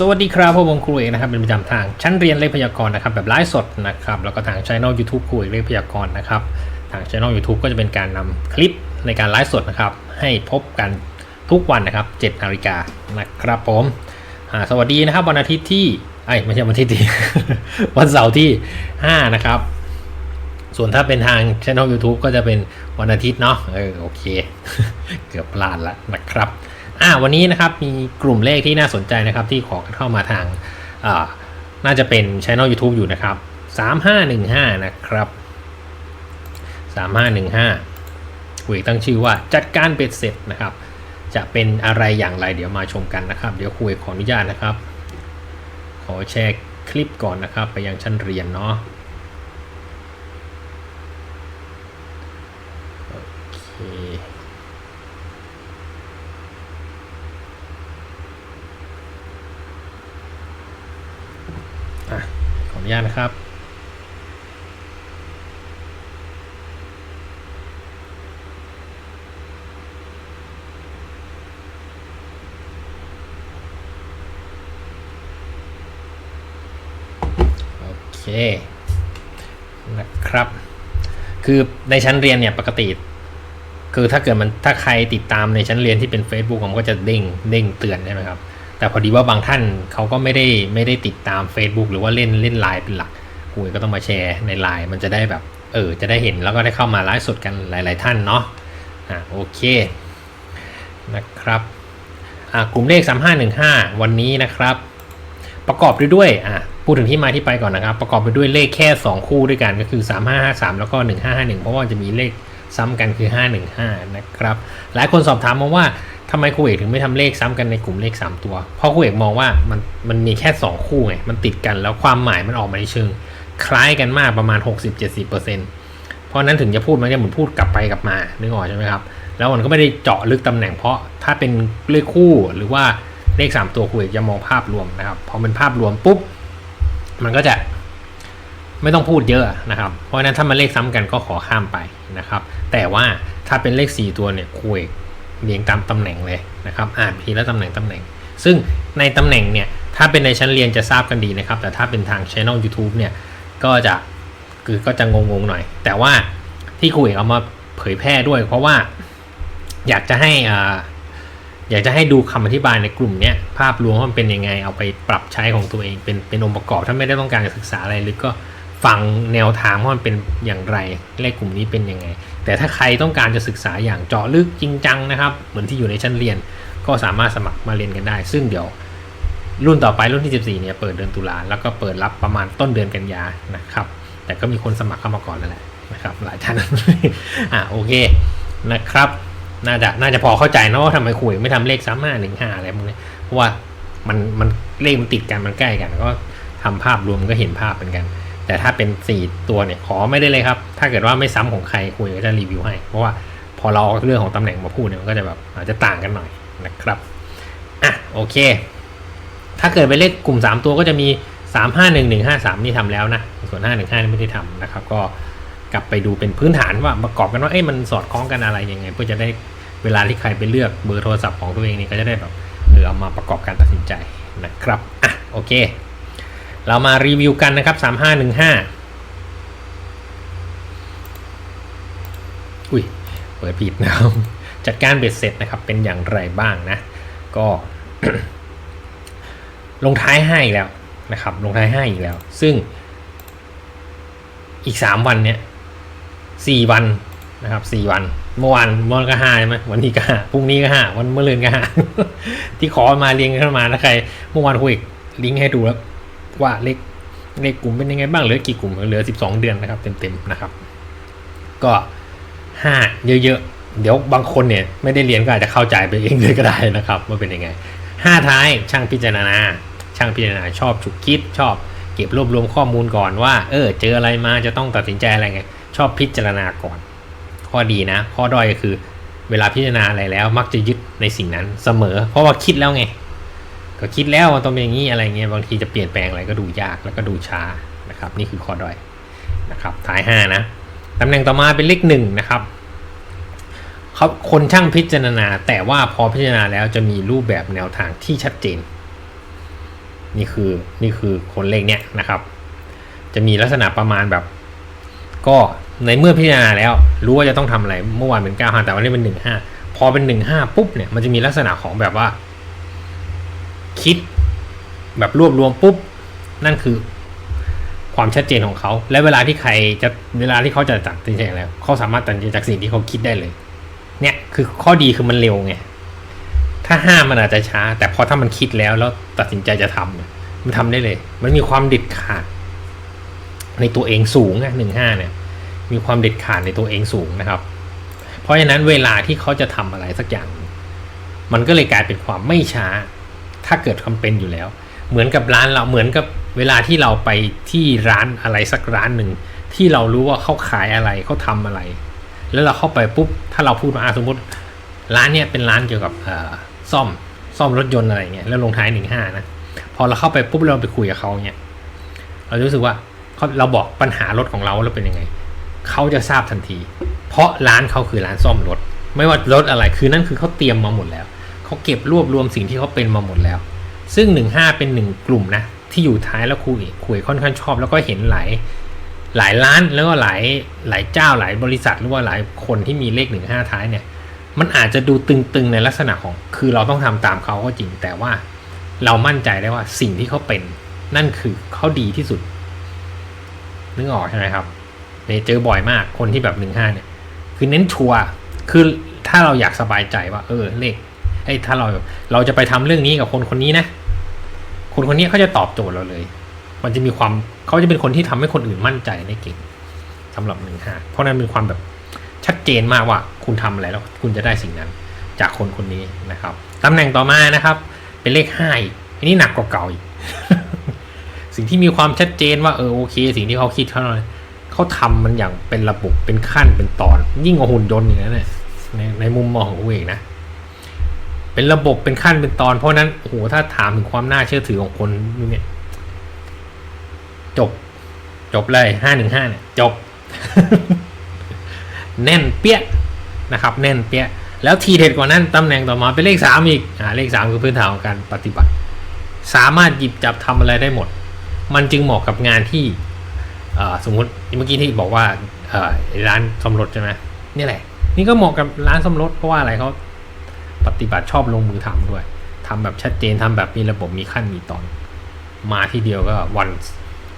สวัสดีครับผมครูเอกนะครับเป็นประจำทางชั้นเรียนเลขพยากรณ์นะครับแบบไลฟ์สดนะครับแล้วก็ทางช่อง YouTube ครูเอกเลขพยากรณ์นะครับทางช่อง YouTube ก็จะเป็นการนำคลิปในการไลฟ์สดนะครับให้พบกันทุกวันนะครับ7นาฬิกานะครับผมสวัสดีนะครับวันอาทิตย์ที่ไอ้ไม่ใช่วันอาทิตย์ที่วันเสาร์ที่5นะครับส่วนถ้าเป็นทางช่อง YouTube ก็จะเป็นวันอาทิตย์เนาะเออโอเค เกือบพลาดล้วนะครับ อ่าวันนี้นะครับมีกลุ่มเลขที่น่าสนใจนะครับที่ขอเข้ามาทางอ่าน่าจะเป็นช่อง YouTube อยู่นะครับ 3515 นะครับ 3515คุยตั้งชื่อว่าจัดการเบ็ดเสร็จนะครับ จะเป็นอะไรอย่างไรเดี๋ยวมาชมกันนะครับ เดี๋ยวคุยขออนุญาตนะครับ ขอแชร์คลิปก่อนนะครับ ไปยังชั้นเรียนเนาะ โอเค อะ ขออนุ ญาตนะครับ โอเค นะครับ คือในชั้นเรียนเนี่ยปกติ คือถ้าเกิดมันถ้าใครติดตามในชั้นเรียนที่เป็น Facebook ผมก็จะเด้งเด้งเตือนใช่ไหมครับ แต่พอดีว่าบางท่านเขาก็ไม่ได้ไม่ได้ติดตาม Facebook หรือว่าเล่นเล่นไลน์เป็นหลักคุยก็ต้องมาแชร์ในไลน์มันจะได้แบบ เออ จะได้เห็นแล้วก็ได้เข้ามาไลฟ์สดกันหลาย ๆ ท่านเนาะอะโอเคนะครับอะกลุ่มเลข 3515 วันนี้นะครับ ประกอบไปด้วยอะพูดถึงที่มาที่ไปก่อนนะครับ ประกอบไปด้วยเลขแค่ 2 คู่ด้วยกันก็คือ 3553 แล้วก็ 1551 เพราะว่าจะมีเลขซ้ำกันคือ 515 นะครับ หลายคนสอบถามมาว่า ทำไมครูเอกถึงไม่ทำเลขซ้ำกันในกลุ่มเลข 3 ตัว เพราะครูเอกมองว่ามันมันมีแค่ 2 คู่ไง มันติดกันแล้วความหมายมันออกมาในเชิง คล้ายกันมากประมาณ 60-70%เพราะนั้นถึงจะพูดมันจะเหมือนพูดกลับไปกลับมานึกออกใช่ไหมครับ แล้วมันก็ไม่ได้เจาะลึกตำแหน่งเพราะถ้าเป็นเลขคู่หรือว่าเลข 3 ตัวครูเอกจะมองภาพรวมนะครับพอเป็นภาพรวมปุ๊บมันก็จะไม่ต้องพูดเยอะนะครับ เพราะฉะนั้นถ้ามันเลขซ้ำกันก็ขอข้ามไปนะครับ แต่ว่าถ้าเป็นเลข 4 ตัวเนี่ยคุยเเรียงตามตำแหน่งเลยนะครับ อ่านทีละตำแหน่งตำแหน่ง ซึ่งในตำแหน่งเนี่ย ถ้าเป็นในชั้นเรียนจะทราบกันดีนะครับ แต่ถ้าเป็นทางช่อง YouTube เนี่ย ก็จะคือก็จะงงๆหน่อย แต่ว่าที่คุยเอามาเผยแพร่ด้วย เพราะว่าอยากจะให้อ่าอยากจะให้ดูคำอธิบายในกลุ่มเนี้ยภาพรวมว่ามันเป็นยังไงเอาไปปรับใช้ของตัวเอง เป็นเป็นองค์ประกอบถ้าไม่ได้ต้องการจะศึกษาอะไรลึกก็ฟังแนวทางว่ามันเป็นอย่างไร เลขกลุ่มนี้เป็นยังไงแต่ถ้าใครต้องการจะศึกษาอย่างเจาะลึกจริงจังนะครับ เหมือนที่อยู่ในชั้นเรียน ก็สามารถสมัครมาเรียนกันได้ ซึ่งเดี๋ยวรุ่นต่อไปรุ่นที่ 14 เนี่ยเปิดเดือนตุลาแล้วก็เปิดรับประมาณต้นเดือนกันยานะครับ แต่ก็มีคนสมัครเข้ามาก่อนแล้วแหละนะครับ หลายท่านอะโอเคนะครับ น่าจะน่าจะพอเข้าใจนะว่าทำไมคุยไม่ทำเลขสามห้าหนึ่งห้าอะไรพวกนี้เพราะว่ามันมันเลขมันติดกันมันใกล้กัน ก็ทำภาพรวมก็เห็นภาพเหมือนกัน แต่ถ้าเป็นสี่ตัวเนี่ยขอไม่ได้เลยครับ ถ้าเกิดว่าไม่ซ้ำของใครคุยก็จะรีวิวให้ เพราะว่าพอเราเอาเรื่องของตำแหน่งมาพูดเนี่ยมันก็จะแบบอาจจะต่างกันหน่อยนะครับอะโอเค ถ้าเกิดเป็นเลขกลุ่ม 3 ตัวก็จะมี 3 5 1 1 5 3 นี่ทำแล้วนะส่วน 5 1 5นี่ไม่ได้ทำนะครับ ก็กลับไปดูเป็นพื้นฐานว่าประกอบกันว่าเอ้ยมันสอดคล้องกันอะไรยังไง เพื่อจะได้เวลาที่ใครไปเลือกเบอร์โทรศัพท์ของตัวเองนี่ก็จะได้แบบเออเอามาประกอบการตัดสินใจนะครับอะโอเค เรามารีวิวกันนะครับ 3515 อุ้ย เปิดผิดนะครับ จัดการเบ็ดเสร็จนะครับ เป็นอย่างไรบ้างนะ ก็ ลงท้ายให้อีกแล้วนะครับ ลงท้ายให้อีกแล้ว ซึ่ง อีกสามวันเนี้ยสี่วันนะครับสี่วันเมื่อวานเมื่อวานก็ห้าใช่ไหมวันนี้ก็ห้าพรุ่งนี้ก็ห้าวันเมื่อเรือนก็ห้าที่ขอมาเรียงกันมาถ้าใครเมื่อวานคุยลิงก์ให้ดูแล้ว ว่าเลขเลขกลุ่มเป็นยังไงบ้างเหลือกี่กลุ่มเหลือสิบสองเดือนนะครับเต็มๆนะครับ ก็ห้าเยอะๆ เดี๋ยวบางคนเนี่ยไม่ได้เรียนก็อาจจะเข้าใจไปเองเลยก็ได้นะครับว่าเป็นยังไงห้าท้ายช่างพิจารณา ช่างพิจารณาชอบฉุกคิดชอบเก็บรวบรวมข้อมูลก่อนว่าเออเจออะไรมาจะต้องตัดสินใจอะไรไง ชอบพิจารณาก่อน ข้อดีนะ ข้อด้อยก็คือ เวลาพิจารณาอะไรแล้ว มักจะยึดในสิ่งนั้นเสมอ เพราะว่าคิดแล้วไง ก็คิดแล้วมันต้องเป็นอย่างนี้อะไรเงี้ยบางทีจะเปลี่ยนแปลงอะไรก็ดูยากแล้วก็ดูช้านะครับนี่คือข้อด้อยนะครับท้ายห้านะตำแหน่งต่อมาเป็นเลขหนึ่งนะครับเขาคนช่างพิจารณา แต่ว่าพอพิจารณาแล้วจะมีรูปแบบแนวทางที่ชัดเจน นี่คือนี่คือคนเลขเนี้ยนะครับ จะมีลักษณะประมาณแบบ ก็ในเมื่อพิจารณาแล้ว รู้ว่าจะต้องทำอะไรเมื่อวานเป็นเก้าห้าแต่วันนี้เป็นหนึ่งห้าพอเป็นหนึ่งห้าปุ๊บเนี่ยมันจะมีลักษณะของแบบว่า คิด แบบรวบรวมปุ๊บ นั่นคือความชัดเจนของเขา และเวลาที่ใครจะเวลาที่เขาจะตัดสินใจอะไรเขาสามารถตัดสินใจจากสิ่งที่เขาคิดได้เลย เนี่ยคือข้อดีคือมันเร็วไงถ้าห้ามมันอาจจะช้า แต่พอถ้ามันคิดแล้วแล้วตัดสินใจจะทำเนี่ยมันทำได้เลย มันมีความเด็ดขาด ในตัวเองสูงอะหนึ่งห้าเนี่ย มีความเด็ดขาดในตัวเองสูงนะครับ เพราะฉะนั้นเวลาที่เขาจะทำอะไรสักอย่าง มันก็เลยกลายเป็นความไม่ช้า ถ้าเกิดคำเป็นอยู่แล้ว เหมือนกับร้านเราเหมือนกับเวลาที่เราไปที่ร้านอะไรสักร้านหนึ่งที่เรารู้ว่าเขาขายอะไรเขาทำอะไร แล้วเราเข้าไปปุ๊บถ้าเราพูดว่าอะสมมติ ร้านเนี้ยเป็นร้านเกี่ยวกับซ่อมซ่อมรถยนต์อะไรเงี้ยแล้วลงท้ายหนึ่งห้านะพอเราเข้าไปปุ๊บเราไปคุยกับเขาเนี้ยเรารู้สึกว่าเขาเราบอกปัญหารถของเราแล้วเป็นยังไงเขาจะทราบทันที เพราะร้านเขาคือร้านซ่อมรถ ไม่ว่ารถอะไรคือนั่นคือเขาเตรียมมาหมดแล้ว เขาเก็บรวบรวมสิ่งที่เขาเป็นมาหมดแล้ว ซึ่งหนึ่งห้าเป็นหนึ่งกลุ่มนะ ที่อยู่ท้ายแล้วคุยคุยค่อนข้างชอบ แล้วก็เห็นหลายหลายร้านแล้วก็หลายหลายเจ้าหลายบริษัทหรือว่าหลายคนที่มีเลขหนึ่งห้าท้ายเนี่ย มันอาจจะดูตึงๆในลักษณะของ คือเราต้องทำตามเขาก็จริงแต่ว่าเรามั่นใจได้ว่าสิ่งที่เขาเป็น นั่นคือเขาดีที่สุด นึกออกใช่ไหมครับเนี่ยเจอบ่อยมากคนที่แบบหนึ่งห้าเนี่ย คือเน้นชัวคือถ้าเราอยากสบายใจว่า เออ เลข ไอ้ยถ้าเราเราจะไปทำเรื่องนี้กับคนคนนี้นะ คนคนนี้เขาจะตอบโจทย์เราเลย มันจะมีความเขาจะเป็นคนที่ทำให้คนอื่นมั่นใจได้เก่งสำหรับหนึ่งห้าเพราะนั้นเป็นความแบบชัดเจนมากว่า คุณทำอะไรแล้ว คุณจะได้สิ่งนั้น จากคนคนนี้นะครับตำแหน่งต่อมานะครับ เป็นเลขห้าอีกอันนี้หนักกว่าเก่าอีก สิ่งที่มีความชัดเจนว่าเออโอเค สิ่งที่เขาคิดเขาเลยเขาทำมันอย่างเป็นระบบเป็นขั้นเป็นตอน ยิ่งกว่าหุ่นยนต์อย่างนั้นเนี่ยในในมุมมองของกูเองนะ เป็นระบบเป็นขั้นเป็นตอน เพราะนั้นโอ้โหถ้าถามถึงความน่าเชื่อถือของคนเนี่ยจบ จบเลยห้าหนึ่งห้าเนี่ยจบ แน่นเปี้ยนะครับ แน่นเปี้ยแล้วทีเด็ดกว่านั้นตำแหน่งต่อมาเป็นเลขสามอีกอ่าเลขสามคือพื้นฐานของการปฏิบัติ สามารถหยิบจับทำอะไรได้หมด มันจึงเหมาะกับงานที่สมมติเมื่อกี้ที่บอกว่าร้านซ่อมรถใช่ไหมนี่แหละ นี่ก็เหมาะกับร้านซ่อมรถเพราะว่าอะไรเขา ปฏิบัติชอบลงมือทำด้วยทำแบบชัดเจนทำแบบมีระบบมีขั้นมีตอน มาที่เดียวก็วัน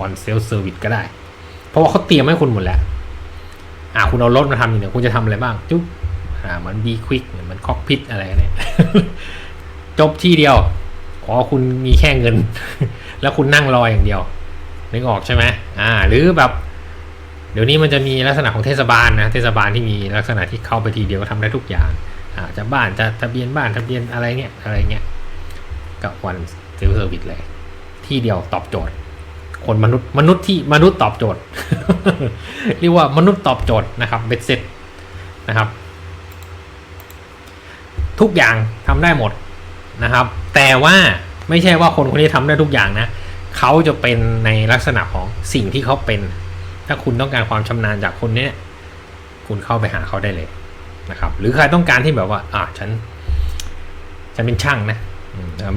วันเซลเซอร์วิสก็ได้ เพราะว่าเขาเตรียมให้คุณหมดแล้วอ่าคุณเอารถมาทำอย่างเนี้ยคุณจะทำอะไรบ้าง จุ๊บอ่ามันบีควิกเหมือนคอกพิทอะไรเนี่ยจบที่เดียว ขอคุณมีแค่เงิน แล้วคุณนั่งรออย่างเดียวนึกออกใช่ไหมอ่า หรือแบบเดี๋ยวนี้มันจะมีลักษณะของเทศบาลนะ เทศบาลที่มีลักษณะที่เข้าไปทีเดียวก็ทำได้ทุกอย่าง อาจะบ้านจะทะเบียนบ้านทะเบียนอะไรเงี้ยอะไรเงี้ยกับวันเซลเซอร์วิสเลย ที่เดียวตอบโจทย์ คนมนุษย์มนุษย์ที่มนุษย์ตอบโจทย์ เรียกว่ามนุษย์ตอบโจทย์นะครับเบ็ดเสร็จนะครับ ทุกอย่างทำได้หมดนะครับ แต่ว่าไม่ใช่ว่าคนคนนี้ทำได้ทุกอย่างนะเขาจะเป็นในลักษณะของสิ่งที่เขาเป็น ถ้าคุณต้องการความชำนาญจากคนนี้คุณเข้าไปหาเขาได้เลย นะครับหรือใครต้องการที่แบบว่าอะฉันฉันเป็นช่างนะ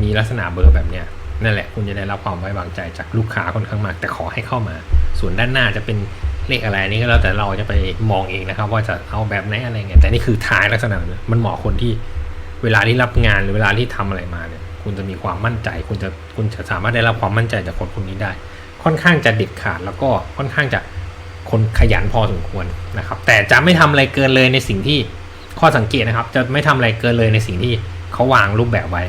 มีลักษณะเบอร์แบบเนี้ยนั่นแหละคุณจะได้รับความไว้วางใจจากลูกค้าค่อนข้างมากแต่ขอให้เข้ามา ส่วนด้านหน้าจะเป็นเลขอะไรนี้ก็แล้วแต่เราจะไปมองเองนะครับ ว่าจะเอาแบบไหนอะไรเงี้ยแต่นี่คือท้ายลักษณะนมันเหมาะคนที่เวลาที่รับงานหรือเวลาที่ทำอะไรมาเนี่ยคุณจะมีความมั่นใจ คุณจะคุณจะสามารถได้รับความมั่นใจจากคนคนนี้ได้ ค่อนข้างจะเด็ดขาดแล้วก็ค่อนข้างจะ คนขยันพอสมควรนะครับ แต่จะไม่ทำอะไรเกินเลยในสิ่งที่ข้อสังเกตนะครับ จะไม่ทำอะไรเกินเลยในสิ่งที่เขาวางรูปแบบไว้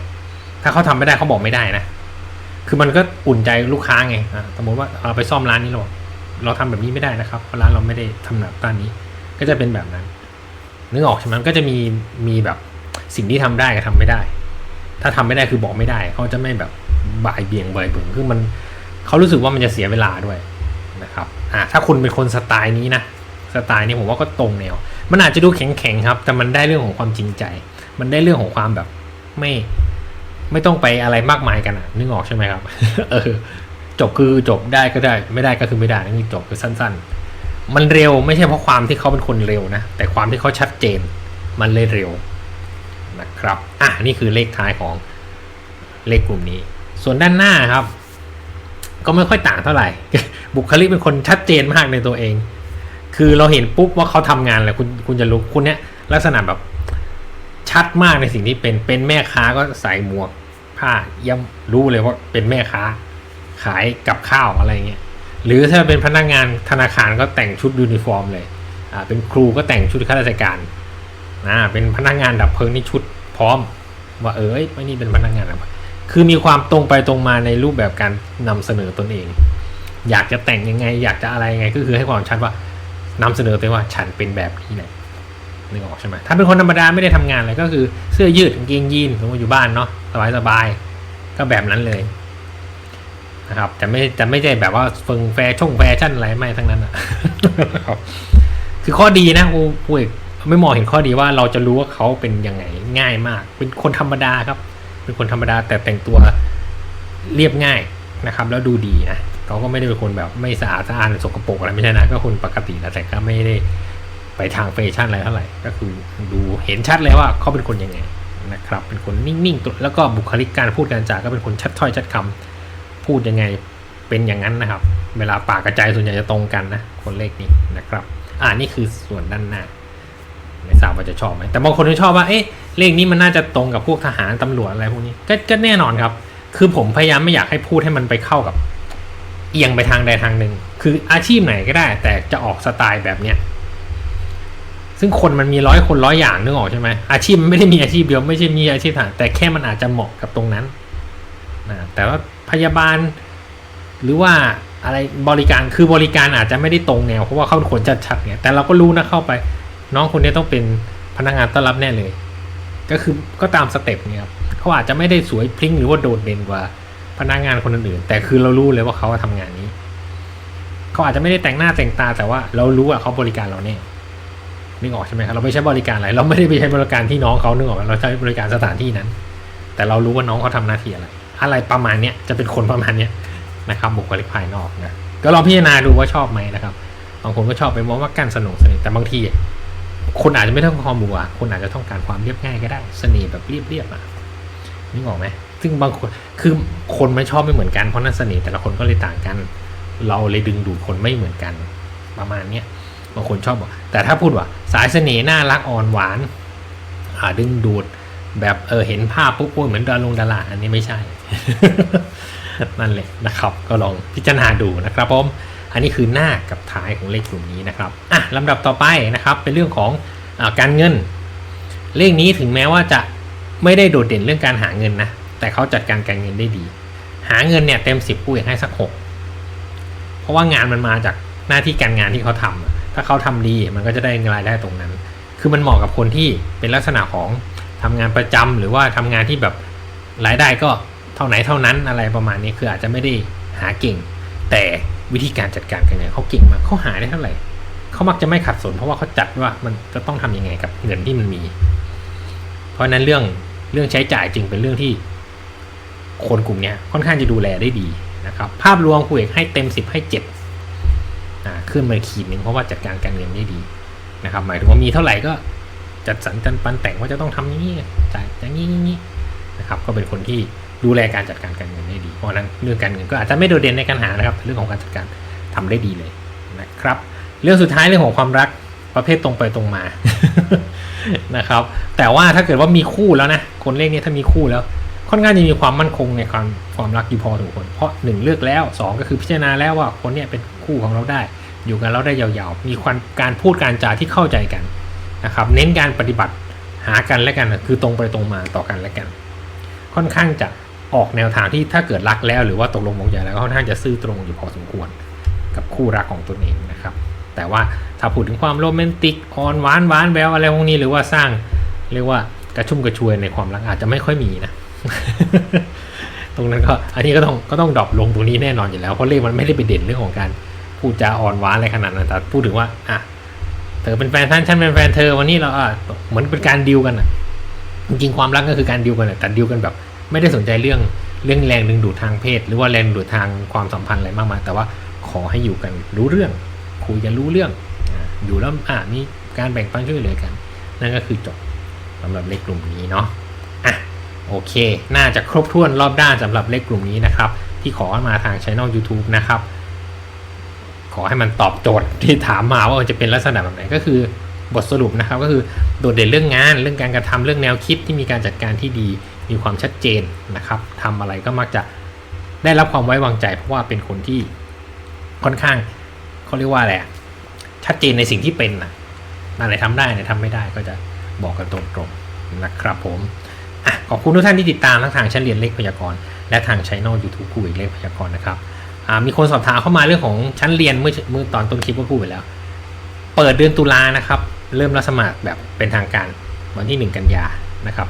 ถ้าเขาทำไม่ได้เขาบอกไม่ได้นะ คือมันก็อุ่นใจลูกค้าไงอะสมมติว่าเราไปซ่อมร้านนี้เราเราทำแบบนี้ไม่ได้นะครับเพราะร้านเราไม่ได้ทำแบบด้านนี้ ก็จะเป็นแบบนั้น นึกออกใช่ไหมก็จะมีมีแบบสิ่งที่ทำได้กับทำไม่ได้ ถ้าทำไม่ได้คือบอกไม่ได้ เขาจะไม่แบบบ่ายเบี่ยงบ่ายเบี่งคือมันเขารู้สึกว่ามันจะเสียเวลาด้วยนะครับ อ่าถ้าคุณเป็นคนสไตล์นี้นะสไตล์นี้ผมว่าก็ตรงแนว มันอาจจะดูแข็งๆครับ แต่มันได้เรื่องของความจริงใจ มันได้เรื่องของความแบบไม่ไม่ต้องไปอะไรมากมายกันอะนึกออกใช่ไหมครับเออจบคือจบได้ก็ได้ ไม่ได้ก็คือไม่ได้นั่นคือจบคือสั้น ๆ มันเร็วไม่ใช่เพราะความที่เขาเป็นคนเร็วนะ แต่ความที่เขาชัดเจน มันเลยเร็วนะครับ อะนี่คือเลขท้ายของเลขกลุ่มนี้ ส่วนด้านหน้าครับ ก็ไม่ค่อยต่างเท่าไหร่ บุคลิกเป็นคนชัดเจนมากในตัวเอง คือเราเห็นปุ๊บว่าเขาทำงานอะไรคุณคุณจะรู้คุณเนี้ยลักษณะแบบชัดมากในสิ่งที่เป็นเป็นแม่ค้าก็ใส่หมวกผ้าย่ำรู้เลยว่าเป็นแม่ค้า ขายกับข้าวอะไรเงี้ยหรือถ้าเป็นพนักงานธนาคารก็แต่งชุดยูนิฟอร์มเลยอ่าเป็นครูก็แต่งชุดข้าราชการอ่าเป็นพนักงานดับเพลิงนี่ชุดพร้อม ว่าเออเอ้ยไม่นี่เป็นพนักงานดับเพลิง คือมีความตรงไปตรงมาในรูปแบบการนำเสนอตนเอง อยากจะแต่งยังไง อยากจะอะไรยังไง ก็คือให้ความชัดว่านำเสนอตัวว่าฉันเป็นแบบนี้แหละนึกออกใช่ไหมถ้าเป็นคนธรรมดาไม่ได้ทำงานอะไรก็คือเสื้อยืดกางเกงยีนสมมติอยู่บ้านเนาะสบายสบายๆก็แบบนั้นเลยนะครับแต่ไม่จะไม่ใช่แบบว่าเฟิงแฟชั่นแฟชั่นอะไรไม่ทั้งนั้นอะคือข้อดีนะกูกูเอกไม่มองเห็นข้อดีว่าเราจะรู้ว่าเขาเป็นยังไงง่ายมาก เป็นคนธรรมดาครับ เป็นคนธรรมดาแต่แต่งตัวเรียบง่ายนะครับ แล้วดูดีนะเขาก็ไม่ได้เป็นคนแบบไม่สะอาดสะอาดสกปรกอะไรไม่ใช่นะก็คนปกตินะแต่ก็ไม่ได้ไปทางแฟชั่นอะไรเท่าไหร่ก็คือดูเห็นชัดเลยว่าเขาเป็นคนยังไงนะครับ เป็นคนนิ่งๆตัวแล้วก็บุคลิกการพูดการจาก็เป็นคนชัดถ้อยชัดคำพูดยังไงเป็นอย่างนั้นนะครับ เวลาปากกระจายส่วนใหญ่จะตรงกันนะคนเลขนี้นะครับ อ่านี่คือส่วนด้านหน้า ไม่ทราบว่าจะชอบไหมแต่บางคนก็ชอบว่าเอ๊ะเลขนี้มันน่าจะตรงกับพวกทหารตำรวจอะไรพวกนี้ก็ก็แน่นอนครับ คือผมพยายามไม่อยากให้พูดให้มันไปเข้ากับเอียงไปทางใดทางหนึ่งคืออาชีพไหนก็ได้ แต่จะออกสไตล์แบบเนี้ยซึ่งคนมันมีร้อยคนร้อยอย่างนึกออกใช่ไหมอาชีพมันไม่ได้มีอาชีพเดียวไม่ใช่มีอาชีพทหารแต่แค่มันอาจจะเหมาะกับตรงนั้นนะแต่ว่าพยาบาล หรือว่าอะไรบริการคือบริการอาจจะไม่ได้ตรงแนวเพราะว่าเขาเป็นคนชัดๆไงแต่เราก็รู้นะเข้าไป น้องคนนี้ต้องเป็นพนักงานต้อนรับแน่เลย ก็คือก็ตามสเต็ปเนี่ยครับเขาอาจจะไม่ได้สวยพริ้งหรือว่าโดดเด่นกว่าพนักงานคนอื่นๆแต่คือเรารู้เลยว่าเขาทำงานนี้เขาอาจจะไม่ได้แต่งหน้าแต่งตาแต่ว่าเรารู้ว่าเขาบริการเราแน่นึกออกใช่ไหมครับเราไม่ใช่บริการอะไร เราไม่ได้ไปใช้บริการที่น้องเขานึกออกเราใช้บริการสถานที่นั้น แต่เรารู้ว่าน้องเขาทำหน้าที่อะไร อะไรประมาณเนี้ยจะเป็นคนประมาณเนี้ยนะครับบุคลิกภายนอกนะก็ลองพิจารณาดูว่าชอบไหมนะครับบางคนก็ชอบไปมองว่ากั้นสนุกสนิทแต่บางที คนอาจจะไม่ต้องความบัวคนอาจจะต้องการความเรียบง่ายก็ได้ เสน่ห์แบบเรียบๆอะนึกออกไหมซึ่งบางคนคือคนไม่ชอบไม่เหมือนกันเพราะนั้นเสน่ห์แต่ละคนก็เลยต่างกัน เราเลยดึงดูดคนไม่เหมือนกัน ประมาณเนี้ยบางคนชอบบอกแต่ถ้าพูดว่า สายเสน่ห์น่ารักอ่อนหวานอ่าดึงดูดแบบเออเห็นภาพปุ๊บโอ้ยเหมือนดารงดาราอันนี้ไม่ใช่นั่นแหละนะครับ ก็ลองพิจารณาดูนะครับผม อันนี้คือหน้ากับท้ายของเลขกลุ่มนี้นะครับอะลำดับต่อไปนะครับเป็นเรื่องของอการเงิน เลขนี้ถึงแม้ว่าจะไม่ได้โดดเด่นเรื่องการหาเงินนะแต่เขาจัดการการเงินได้ดี หาเงินเนี่ยเต็มสิบกู้อยากให้สักหกเพราะว่างานมันมาจากหน้าที่การงานที่เขาทำอะถ้าเขาทำดีมันก็จะได้รายได้ตรงนั้น คือมันเหมาะกับคนที่เป็นลักษณะของทำงานประจำหรือว่าทำงานที่แบบรายได้ก็เท่าไหนเท่านั้นอะไรประมาณนี้คืออาจจะไม่ได้หาเก่ง แต่ วิธีการจัดการกันเนี่ยเขาเก่งมากเขาหาได้เท่าไหร่เขามักจะไม่ขัดสน เพราะว่าเขาจัดว่ามันจะต้องทำยังไงกับเงินที่มันมี เพราะนั้นเรื่องเรื่องใช้จ่ายจึงเป็นเรื่องที่ คนกลุ่มเนี้ยค่อนข้างจะดูแลได้ดีนะครับ ภาพรวมครูเอกให้เต็มสิบให้เจ็ดอ่าขึ้นมาขีดหนึ่งเพราะว่าจัดการการเงินได้ดีนะครับ หมายถึงว่ามีเท่าไหร่ก็จัดสรรจันปันแต่งว่าจะต้องทำอย่างนี้จ่ายอย่างนี้อย่างนี้นะครับ ก็เป็นคนที่ ดูแลการจัดการการเงินได้ดี เพราะนั้นเรื่องการเงินก็อาจจะไม่โดดเด่นในการหานะครับเรื่องของการจัดการทำได้ดีเลยนะครับ เรื่องสุดท้ายเรื่องของความรักประเภทตรงไปตรงมานะครับ แต่ว่าถ้าเกิดว่ามีคู่แล้วนะคนเลขนี้ถ้ามีคู่แล้ว ค่อนข้างจะมีความมั่นคงในความความรักอยู่พอสมควรเพราะหนึ่งเลือกแล้วสองก็คือพิจารณาแล้วว่าคนเนี้ยเป็นคู่ของเราได้ อยู่กันเราได้ยาวๆ มีความการพูดการจาที่เข้าใจกันนะครับ เน้นการปฏิบัติหากันและกันคือตรงไปตรงมาต่อกันและกัน ค่อนข้างจะ ออกแนวทางที่ถ้าเกิดรักแล้วหรือว่าตกลงมงใจแล้วก็ค่อนข้างจะซื่อตรงอยู่พอสมควรกับคู่รักของตนเองนะครับ แต่ว่าถ้าพูดถึงความโรแมนติกอ่อนหวานหวานแววอะไรพวกนี้หรือว่าสร้างเรียกว่ากระชุ่มกระชวยในความรักอาจจะไม่ค่อยมีนะ ตรงนั้นก็อันนี้ก็ต้องก็ต้องดรอปลงตรงนี้แน่นอนอยู่แล้วเพราะเลขมันไม่ได้ไปเด่นเรื่องของการพูดจาอ่อนหวานอะไรขนาดนั้นแต่พูดถึงว่าอะเธอเป็นแฟนฉันฉันเป็นแฟนเธอวันนี้เราอะเหมือนเป็นการดิวกันอะจริงๆความรักก็คือการดิวกันแต่ดิวกันแบบ ไม่ได้สนใจเรื่องเรื่องแรงดึงดูดทางเพศ หรือว่าแรงดูดทางความสัมพันธ์อะไรมากมายแต่ว่าขอให้อยู่กันรู้เรื่องคุยกันรู้เรื่องอยู่แล้วอ่ามีการแบ่งปันช่วยเหลือกัน นั่นก็คือจบสำหรับเลขกลุ่มนี้เนาะอะโอเค น่าจะครบถ้วนรอบด้านสำหรับเลขกลุ่มนี้นะครับ ที่ขอมาทางช่อง YouTube นะครับ ขอให้มันตอบโจทย์ที่ถามมาว่าจะเป็นลักษณะแบบไหนก็คือบทสรุปนะครับก็คือโดดเด่นเรื่องงานเรื่องการกระทำเรื่องแนวคิดที่มีการจัดการที่ดี มีความชัดเจนนะครับทำอะไรก็มักจะได้รับความไว้วางใจ เพราะว่าเป็นคนที่ค่อนข้างเขาเรียกว่าอะไรชัดเจนในสิ่งที่เป็นนะอะไรทำได้เนี่ยทำไม่ได้ก็จะบอกกันตรงๆนะครับผมอขอบคุณทุกท่านที่ติดตามทั้งทางชั้นเรียนเลขพยากรณ์และทางช่อง YouTube ครูเอกเลขพยากรณ์นะครับมีคนสอบถามเข้ามาเรื่องของชั้นเรียนเมื่อเมื่อตอนต้นคลิปก็พูดไปแล้ว เปิดเดือนตุลานะครับ เริ่มรับสมัครแบบเป็นทางการวันที่ 1 กันยานะครับ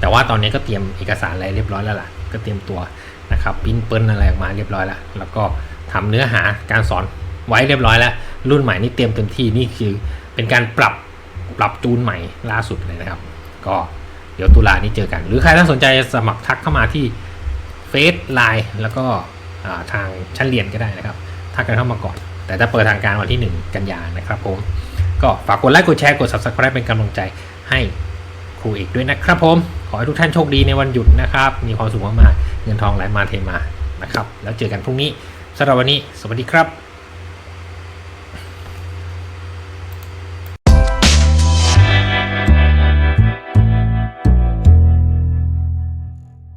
แต่ว่าตอนนี้ก็เตรียมเอกสารอะไรเรียบร้อยแล้วล่ะ ก็เตรียมตัวนะครับปริ้นเปิ้ลอะไรออกมาเรียบร้อยแล้วแล้วก็ทำเนื้อหาการสอนไว้เรียบร้อยแล้ว รุ่นใหม่นี่เตรียมเต็มที่นี่คือเป็นการปรับปรับจูนใหม่ล่าสุดเลยนะครับ ก็เดี๋ยวตุลานี้เจอกัน หรือใครถ้าสนใจสมัครทักเข้ามาที่เฟซไลน์แล้วก็ทางชั้นเรียนก็ได้นะครับทักกันเข้ามาก่อน แต่จะเปิดทางการวันที่ 1 กันยานะครับผมก็ฝากกดไลค์กดแชร์กด subscribe เป็นกำลังใจให้ครูเอกด้วยนะครับผม ขอให้ทุกท่านโชคดีในวันหยุดนะครับ มีความสุขมากๆเงินทองไหลมาเทมานะครับ แล้วเจอกันพรุ่งนี้สำหรับวันนี้ สวัสดีครับ